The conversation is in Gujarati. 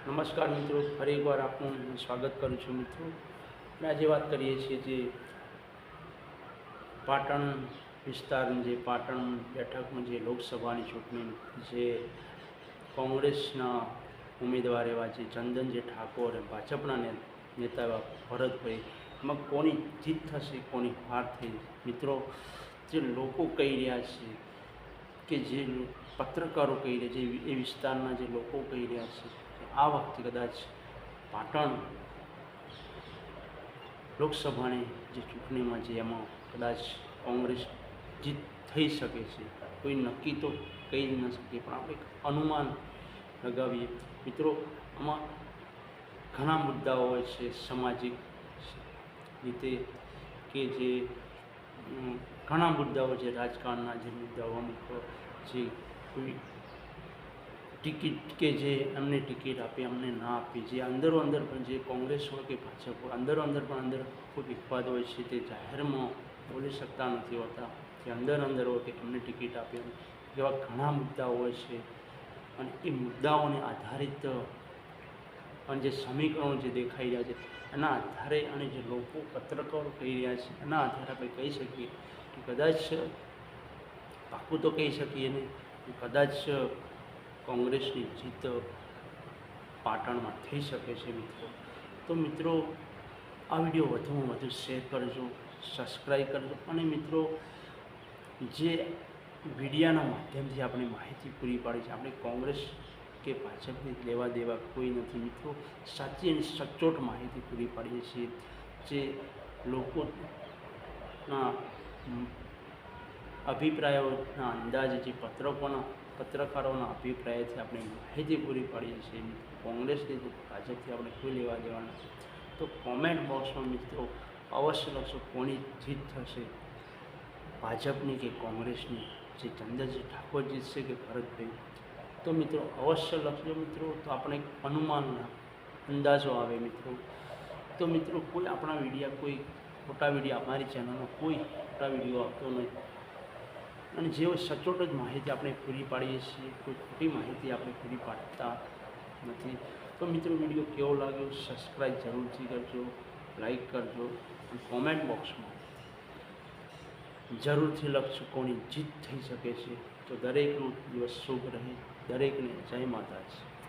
નમસ્કાર મિત્રો, ફરી એકવાર આપનું સ્વાગત કરું છું મિત્રો. અને આજે વાત કરીએ છીએ જે પાટણ વિસ્તારની જે પાટણ બેઠકમાં જે લોકસભાની ચૂંટણી જે કોંગ્રેસના ઉમેદવાર એવા જે ચંદન જે ઠાકોર અને ભાજપના નેતા એવા ભરતભાઈ, એમાં કોની જીત થશે, કોની હાર થઈ? મિત્રો, જે લોકો કહી રહ્યા છે કે જે પત્રકારો કહી રહ્યા છે એ વિસ્તારના જે લોકો કહી રહ્યા છે આ વખતે કદાચ પાટણ લોકસભાની જે ચૂંટણીમાં છે એમાં કદાચ કોંગ્રેસ જીત થઈ શકે છે, કોઈ નક્કી તો કહી ન શકીએ પણ આપણે અનુમાન લગાવીએ. મિત્રો, આમાં ઘણા મુદ્દાઓ હોય છે સામાજિક રીતે કે જે ઘણા મુદ્દાઓ છે રાજકારણના જે મુદ્દાઓ, અમુક જે કોઈ ટિકિટ કે જે એમને ટિકિટ આપી, અમને ના આપી, જે અંદરો અંદર પણ જે કોંગ્રેસ હોય કે ભાજપ હોય, અંદરો અંદર પણ અંદર ખૂબ વિખવાદ હોય છે, તે જાહેરમાં બોલી શકતા નથી હોતા, કે અંદર અંદર હોય કે અમને ટિકિટ આપી એવા ઘણા મુદ્દાઓ હોય છે. અને એ મુદ્દાઓને આધારિત, અને જે સમીકરણો જે દેખાઈ રહ્યા છે, એના આધારે અને જે લોકો પત્રકારો કહી રહ્યા છે, એના આધારે આપણે કહી શકીએ કે કદાચ પાકું તો કહી શકીએ નહીં કદાચ કોંગ્રેસની જીત પાટણમાં થઈ શકે છે મિત્રો. તો મિત્રો, આ વીડિયો વધુમાં વધુ શેર કરજો સબસ્ક્રાઈબ કરજો અને મિત્રો, જે મીડિયાના માધ્યમથી આપણે માહિતી પૂરી પાડી છે, આપણે કોંગ્રેસ કે ભાજપને લેવા દેવા કોઈ નથી મિત્રો. સાચી અને સચોટ માહિતી પૂરી પાડીએ છીએ જે લોકોના અભિપ્રાયોના અંદાજે જે પત્રકોના પત્રકારોના અભિપ્રાયથી આપણે માહિતી પૂરી પાડીએ છીએ. કોંગ્રેસની ભાજપથી આપણે કોઈ લેવા દેવાના છે તો કોમેન્ટ બોક્સમાં મિત્રો અવશ્ય લખશો કોની જીત થશે. ભાજપની કે કોંગ્રેસની? જે ચંદ્રજી ઠાકોર જીતશે કે ભરતભાઈ? તો મિત્રો અવશ્ય લખજો મિત્રો, તો આપણે અનુમાનના અંદાજો આવે મિત્રો. તો મિત્રો કોઈ આપણા વિડીયા, કોઈ ખોટા વીડિયો, અમારી ચેનલનો કોઈ ખોટા વીડિયો આવતો નથી અને જેઓ સચોટ જ માહિતી આપણે પૂરી પાડીએ છીએ, કોઈ ખોટી માહિતી આપણે પૂરી પાડતા નથી. તો મિત્રો, વીડિયો કેવો લાગ્યો? સબસ્ક્રાઈબ જરૂરથી કરજો લાઈક કરજો અને કોમેન્ટ બોક્સમાં જરૂરથી લખશો કોની જીત થઈ શકે છે. તો દરેકનો દિવસ શુભ રહે. દરેકને જય માતાજી.